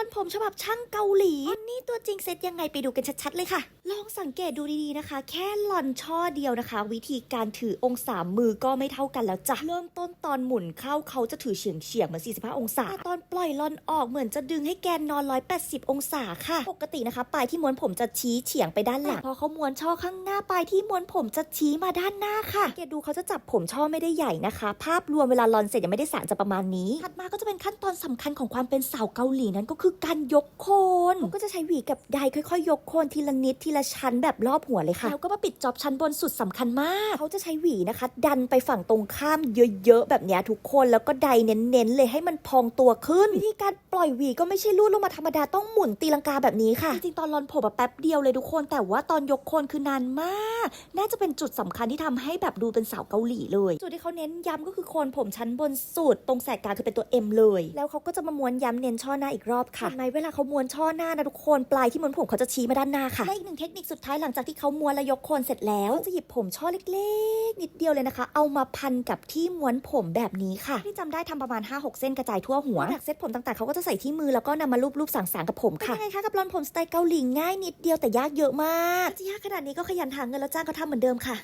อนผมฉบับช่างเกาหลีวันนี้ตัวจริงเซตยังไงไปดูกันชัดๆเลยค่ะ ลองสังเกตดูดีๆนะคะ แค่หลอนช่อเดียวนะคะ วิธีการถือองศามือก็ไม่เท่ากันแล้วจ้ะเริ่มต้นตอนหมุนเข้าเขาจะถือเฉียงเฉียงๆเหมือน 45 องศาแต่ตอนปล่อยลอนออกเหมือนจะดึงให้แกนนอน 180 องศาค่ะ ปกตินะคะปลายที่ม้วนผมจะชี้เฉียงไปด้านหลังพอเขาม้วนช่อข้างหน้าปลายที่ม้วนผมจะชี้มาด้านหน้าค่ะสังเกตดูเขาจะจับผมช่อไม่ได้ใหญ่นะคะ ภาพรวมเวลาลอนเสร็จยังไม่ได้สารจะประมาณนี้ถัดมาก็จะเป็นขั้นตอนสำคัญของความเป็นสาวเกาหลีนั้นก็คือการยกโคนเขาก็จะใช้หวีกับไดร์ค่อยๆ ยกโคนทีละนิดทีละชั้นแบบรอบหัวเลยค่ะ แล้วก็มาปิดจอบชั้นบนสุดสำคัญมาก เขาจะใช้หวีนะคะ ดันไปฝั่งตรงข้ามเยอะๆแบบเนี้ยทุกคนแล้วก็ไดร์เน้นๆเลยให้มันพองตัวขึ้น วิธีการปล่อยหวีก็ไม่ใช่ลูดลงมาธรรมดาต้องหมุนตีลังกาแบบนี้ค่ะจริงๆตอนรอนผมอะแป๊บเดียวเลยทุกคน แต่ว่าตอนยกโคนคือนานมาก น่าจะเป็นจุดสำคัญที่ทำให้แบบดูเป็นสาวเกาหลีเลยจุดที่เขาเน้นย้ำก็คือโคนผมชั้นบนสุดตรงแสกกลางคือเป็นตัว M เลย แล้วเขาก็จะมาม้วนย้ำเน้นช่อหน้าอีกรอบค่ะเห็นไหมเวลาเขาม้วนช่อหน้านะทุกคนปลายที่ม้วนผมเขาจะชี้มาด้านหน้าค่ะและอีกหนึ่งเทคนิคสุดท้ายหลังจากที่เขาม้วนและยกโคนเสร็จแล้วจะหยิบผมช่อเล็กๆ นิดเดียวเลยนะคะ เอามาพันกับที่ม้วนผมแบบนี้ค่ะ ที่จำได้ทำประมาณ 5-6 เส้นกระจายทั่วหัวจากเซ็ตผมต่างๆเขาก็จะใส่ที่มือแล้วก็นำมาลูบๆสางๆกับผมค่ะเป็นยังไงคะกับรอนผมสไตล์เกาหลีง่ายนิดเดียวแต่ยากเยอะมากจะยากขนาดนี้ก็ขยันหาเงินแล้วจ้างเขาทำเหมือนเดิมค่ะ